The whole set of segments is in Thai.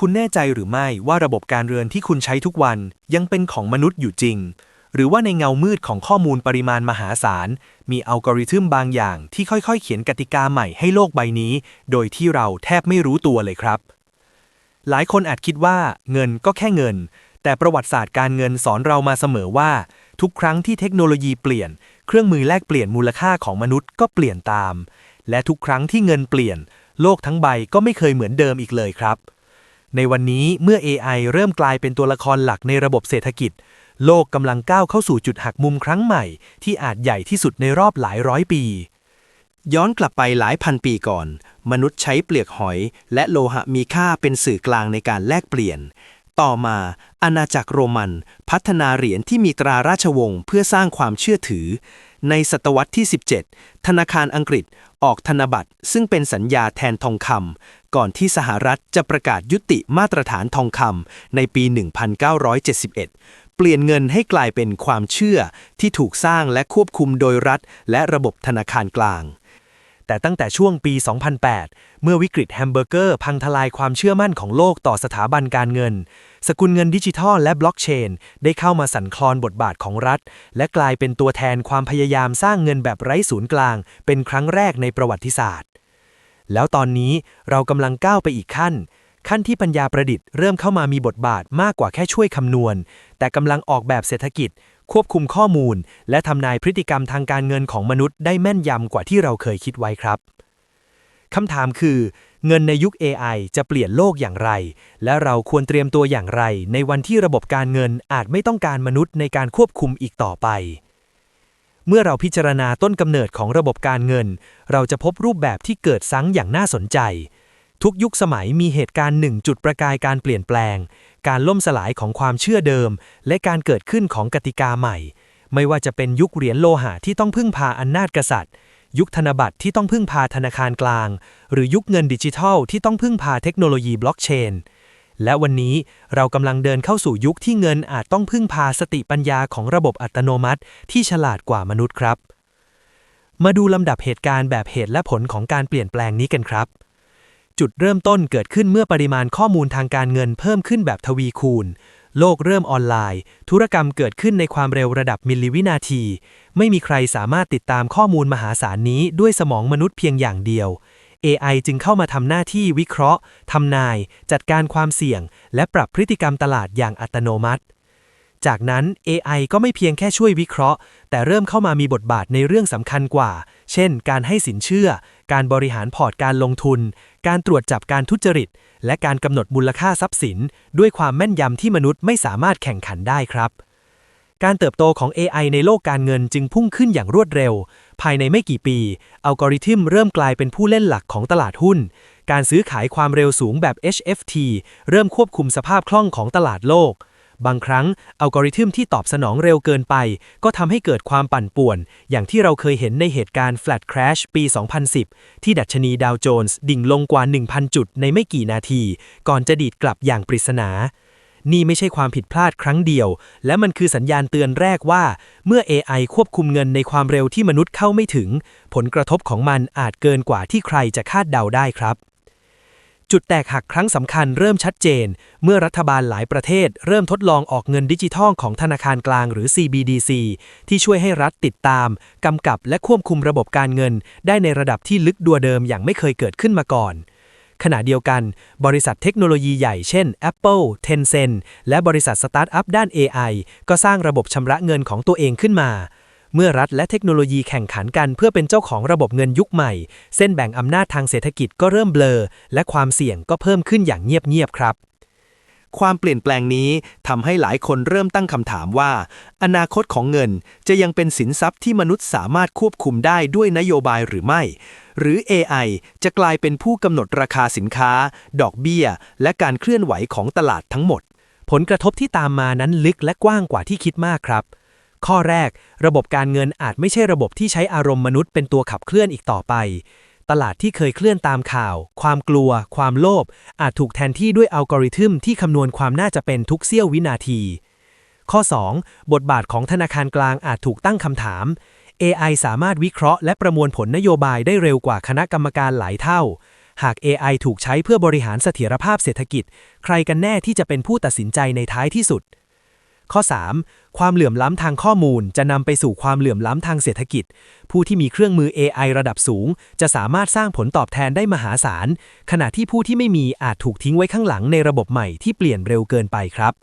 คุณแน่ใจหรือไม่ว่าระบบการเรือนที่คุณใช้ทุกวันยังเป็นของมนุษย์อยู่จริง หรือว่าในเงามืดของข้อมูลปริมาณมหาศาล มีอัลกอริทึมบางอย่างที่ค่อยๆ เขียนกติกาใหม่ให้โลกใบนี้ โดยที่เราแทบไม่รู้ตัวเลยครับ หลายคนอาจคิดว่าเงินก็แค่เงิน แต่ประวัติศาสตร์การเงินสอนเรามาเสมอว่า ทุกครั้งที่เทคโนโลยีเปลี่ยน เครื่องมือแลกเปลี่ยนมูลค่าของมนุษย์ก็เปลี่ยนตาม และทุกครั้งที่เงินเปลี่ยน โลกทั้งใบก็ไม่เคยเหมือนเดิมอีกเลยครับ ในวันนี้เมื่อ AI เริ่มกลายเป็นตัวละครหลักในระบบเศรษฐกิจ โลกกำลังก้าวเข้าสู่จุดหักมุมครั้งใหม่ ที่อาจใหญ่ที่สุดในรอบหลายร้อยปี ย้อนกลับไปหลายพันปีก่อน มนุษย์ใช้เปลือกหอย และโลหะมีค่าเป็นสื่อกลางในการแลกเปลี่ยน ต่อมาอาณาจักรโรมัน พัฒนาเหรียญที่มีตราราชวงศ์เพื่อสร้างความเชื่อถือ ในศตวรรษที่ 17 ธนาคารอังกฤษออกธนบัตร ซึ่งเป็นสัญญาแทนทองคำก่อนที่สหรัฐจะประกาศยุติมาตรฐานทองคำในปี 1971 เปลี่ยนเงินให้กลายเป็นความเชื่อที่ถูกสร้างและควบคุมโดยรัฐ และระบบธนาคารกลาง แต่ตั้งแต่ช่วงปี 2008 เมื่อวิกฤตแฮมเบอร์เกอร์พังทลายความเชื่อมั่นของโลกต่อสถาบันการเงิน สกุลเงินดิจิทัลและบล็อกเชนได้เข้ามาสั่นคลอนบทบาทของรัฐ และกลายเป็นตัวแทนความพยายามสร้างเงินแบบไร้ศูนย์กลาง เป็นครั้งแรกในประวัติศาสตร์ แล้วตอนนี้เรากำลังก้าวไปอีกขั้น ขั้นที่ปัญญาประดิษฐ์เริ่มเข้ามามีบทบาทมากกว่าแค่ช่วยคำนวณ แต่กำลังออกแบบเศรษฐกิจ ควบคุมข้อมูล และทำนายพฤติกรรมทางการเงินของมนุษย์ได้แม่นยำกว่าที่เราเคยคิดไว้ครับคำถามคือ เงินในยุค AI จะเปลี่ยนโลกอย่างไร และเราควรเตรียมตัวอย่างไร ในวันที่ระบบการเงินอาจไม่ต้องการมนุษย์ในการควบคุมอีกต่อไป เมื่อเราพิจารณาต้นกำเนิดของระบบการเงิน เราจะพบรูปแบบที่เกิดซ้ำอย่างน่าสนใจ ทุกยุคสมัยมีเหตุการณ์หนึ่งจุดประกายการเปลี่ยนแปลง การล่มสลายของความเชื่อเดิม และการเกิดขึ้นของกติกาใหม่ ไม่ว่าจะเป็นยุคเหรียญโลหะที่ต้องพึ่งพาอำนาจกษัตริย์ ยุคธนบัตรที่ต้องพึ่งพาธนาคารกลาง หรือยุคเงินดิจิทัลที่ต้องพึ่งพาเทคโนโลยีบล็อกเชน และวันนี้เรากำลังเดินเข้าสู่ยุคที่เงินอาจต้องพึ่งพาสติปัญญาของระบบอัตโนมัติ ที่ฉลาดกว่ามนุษย์ครับ มาดูลำดับเหตุการณ์แบบเหตุและผลของการเปลี่ยนแปลงนี้กันครับ จุดเริ่มต้นเกิดขึ้นเมื่อปริมาณข้อมูลทางการเงินเพิ่มขึ้นแบบทวีคูณ โลกเริ่มออนไลน์ ธุรกรรมเกิดขึ้นในความเร็วระดับมิลลิวินาที ไม่มีใครสามารถติดตามข้อมูลมหาศาลนี้ด้วยสมองมนุษย์เพียงอย่างเดียว AI จึงเข้ามาทำหน้าที่วิเคราะห์ทำนาย จัดการความเสี่ยง และปรับพฤติกรรมตลาดอย่างอัตโนมัติ จากนั้น AI ก็ไม่เพียงแค่ช่วยวิเคราะห์ แต่เริ่มเข้ามามีบทบาทในเรื่องสำคัญกว่า เช่น การให้สินเชื่อ การบริหารพอร์ตการลงทุน การตรวจจับการทุจริต และการกำหนดมูลค่าทรัพย์สิน ด้วยความแม่นยำที่มนุษย์ไม่สามารถแข่งขันได้ครับ การเติบโตของ AI ในโลกการเงินจึงพุ่งขึ้นอย่างรวดเร็ว ภายในไม่กี่ปี อัลกอริทึมเริ่มกลายเป็นผู้เล่นหลักของตลาดหุ้น การซื้อขายความเร็วสูงแบบ HFT เริ่มควบคุมสภาพคล่องของตลาดโลก บางครั้งอัลกอริทึมที่ตอบสนองเร็วเกินไป ก็ทำให้เกิดความปั่นป่วน อย่างที่เราเคยเห็นในเหตุการณ์ Flat Crash ปี 2010 ที่ดัชนีดาวโจนส์ดิ่งลงกว่า 1,000 จุดในไม่กี่นาที ก่อนจะดีดกลับอย่างปริศนา นี่ไม่ใช่ความผิดพลาดครั้งเดียว และมันคือสัญญาณเตือนแรกว่า เมื่อ AI ควบคุมเงินในความเร็วที่มนุษย์เข้าไม่ถึง ผลกระทบของมันอาจเกินกว่าที่ใครจะคาดเดาได้ครับ จุดแตกหักครั้งสำคัญเริ่มชัดเจน เมื่อรัฐบาลหลายประเทศเริ่มทดลองออกเงินดิจิทัลของธนาคารกลางหรือ CBDC ที่ช่วยให้รัฐติดตาม กำกับและควบคุมระบบการเงิน ได้ในระดับที่ลึกดัวเดิมอย่างไม่เคยเกิดขึ้นมาก่อน ขณะเดียวกัน บริษัทเทคโนโลยีใหญ่เช่น Apple, Tencent และบริษัทสตาร์ทอัพด้าน AI ก็สร้างระบบชำระเงินของตัวเองขึ้นมา เมื่อรัฐและเทคโนโลยีแข่งขันกันเพื่อเป็นเจ้าของระบบเงินยุคใหม่ เส้นแบ่งอำนาจทางเศรษฐกิจก็เริ่มเบลอ และความเสี่ยงก็เพิ่มขึ้นอย่างเงียบๆครับความเปลี่ยนแปลงนี้ทำให้หลายคนเริ่มตั้งคำถามว่า อนาคตของเงินจะยังเป็นสินทรัพย์ที่มนุษย์สามารถควบคุมได้ด้วยนโยบายหรือไม่ หรือ AI จะกลายเป็นผู้กำหนดราคาสินค้า ดอกเบี้ย และการเคลื่อนไหวของตลาดทั้งหมด ผลกระทบที่ตามมานั้นลึกและกว้างกว่าที่คิดมากครับ ข้อแรก ระบบการเงินอาจไม่ใช่ระบบที่ใช้อารมณ์มนุษย์เป็นตัวขับเคลื่อนอีกต่อไป ตลาดที่เคยเคลื่อนตามข่าว ความกลัว ความโลภอาจถูกแทนที่ด้วยอัลกอริทึมที่คำนวณความน่าจะเป็นทุกเสี้ยววินาที ข้อ 2 บทบาทของธนาคารกลางอาจถูกตั้งคำถาม AI สามารถวิเคราะห์และประมวลผลนโยบายได้เร็วกว่าคณะกรรมการหลายเท่า หาก AI ถูกใช้เพื่อบริหารเสถียรภาพเศรษฐกิจ ใครกันแน่ที่จะเป็นผู้ตัดสินใจในท้ายที่สุด ข้อ 3. ความเหลื่อมล้ำทางข้อมูลจะนำไปสู่ความเหลื่อมล้ำทางเศรษฐกิจ ผู้ที่มีเครื่องมือ AI ระดับสูง จะสามารถสร้างผลตอบแทนได้มหาศาล ขณะที่ผู้ที่ไม่มีอาจถูกทิ้งไว้ข้างหลังในระบบใหม่ที่เปลี่ยนเร็วเกินไปครับ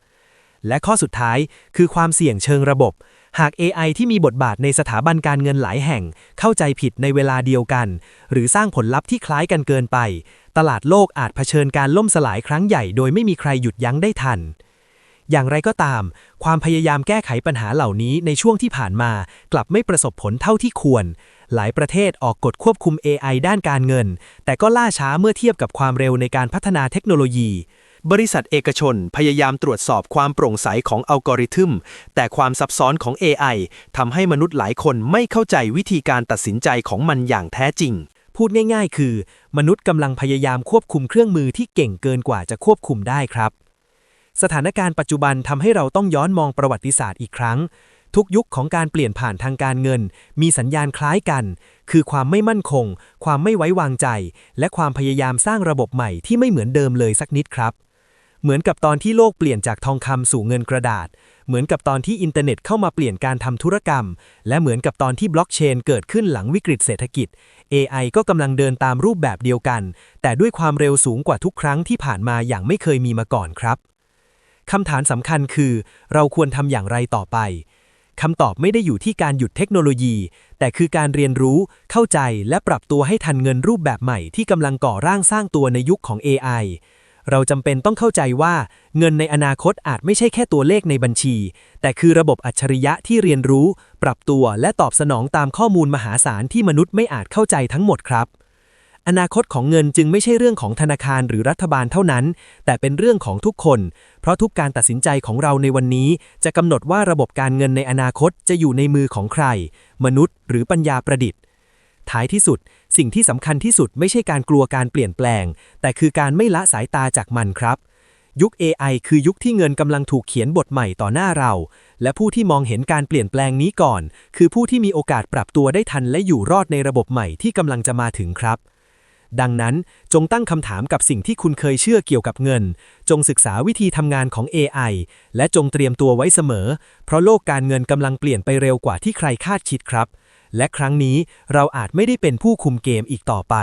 และข้อสุดท้ายคือความเสี่ยงเชิงระบบ หาก AI ที่มีบทบาทในสถาบันการเงินหลายแห่ง เข้าใจผิดในเวลาเดียวกัน หรือสร้างผลลัพธ์ที่คล้ายกันเกินไป ตลาดโลกอาจเผชิญการล่มสลายครั้งใหญ่ โดยไม่มีใครหยุดยั้งได้ทัน อย่างไรก็ตาม ความพยายามแก้ไขปัญหาเหล่านี้ในช่วงที่ผ่านมา กลับไม่ประสบผลเท่าที่ควร หลายประเทศออกกฎควบคุม AI ด้านการเงิน แต่ก็ล่าช้าเมื่อเทียบกับความเร็วในการพัฒนาเทคโนโลยี บริษัทเอกชนพยายามตรวจสอบความโปร่งใสของอัลกอริทึม แต่ความซับซ้อนของ AI ทำให้มนุษย์หลายคนไม่เข้าใจวิธีการตัดสินใจของมันอย่างแท้จริงพูดง่ายๆ คือ มนุษย์กำลังพยายามควบคุมเครื่องมือที่เก่งเกินกว่าจะควบคุมได้ครับ สถานการณ์ปัจจุบันทำให้เราต้องย้อนมองประวัติศาสตร์อีกครั้ง ทุกยุคของการเปลี่ยนผ่านทางการเงิน มีสัญญาณคล้ายกัน คือความไม่มั่นคง ความไม่ไว้วางใจ และความพยายามสร้างระบบใหม่ที่ไม่เหมือนเดิมเลยสักนิดครับ เหมือนกับตอนที่โลกเปลี่ยนจากทองคำสู่เงินกระดาษ เหมือนกับตอนที่อินเทอร์เน็ตเข้ามาเปลี่ยนการทำธุรกรรม และเหมือนกับตอนที่บล็อกเชนเกิดขึ้นหลังวิกฤตเศรษฐกิจ AI ก็กำลังเดินตามรูปแบบเดียวกัน แต่ด้วยความเร็วสูงกว่าทุกครั้งที่ผ่านมาอย่างไม่เคยมีมาก่อนครับ คำถามสำคัญคือ เราควรทำอย่างไรต่อไปคำตอบไม่ได้อยู่ที่การหยุดเทคโนโลยี แต่คือการเรียนรู้ เข้าใจและปรับตัวให้ทันเงินรูปแบบใหม่ที่กำลังก่อร่างสร้างตัวในยุคของ AI เราจำเป็นต้องเข้าใจว่าเงินในอนาคตอาจไม่ใช่แค่ตัวเลขในบัญชี แต่คือระบบอัจฉริยะที่เรียนรู้ ปรับตัวและตอบสนองตามข้อมูลมหาศาลที่มนุษย์ไม่อาจเข้าใจทั้งหมดครับ อนาคตของเงินจึงไม่ใช่เรื่องของธนาคารหรือรัฐบาลเท่านั้น แต่เป็นเรื่องของทุกคน เพราะทุกการตัดสินใจของเราในวันนี้ จะกำหนดว่าระบบการเงินในอนาคตจะอยู่ในมือของใคร มนุษย์หรือปัญญาประดิษฐ์ ท้ายที่สุด สิ่งที่สำคัญที่สุดไม่ใช่การกลัวการเปลี่ยนแปลง แต่คือการไม่ละสายตาจากมันครับ ยุค AI คือยุคที่เงินกำลังถูกเขียนบทใหม่ต่อหน้าเรา และผู้ที่มองเห็นการเปลี่ยนแปลงนี้ก่อน คือผู้ที่มีโอกาสปรับตัวได้ทันและอยู่รอดในระบบใหม่ที่กำลังจะมาถึงครับ ดังนั้นจงตั้งคำถามกับสิ่งที่คุณเคยเชื่อเกี่ยวกับเงิน จงศึกษาวิธีทำงานของ AI และจงเตรียมตัวไว้เสมอ เพราะโลกการเงินกำลังเปลี่ยนไปเร็วกว่าที่ใครคาดคิดครับ และครั้งนี้เราอาจไม่ได้เป็นผู้คุมเกมอีกต่อไป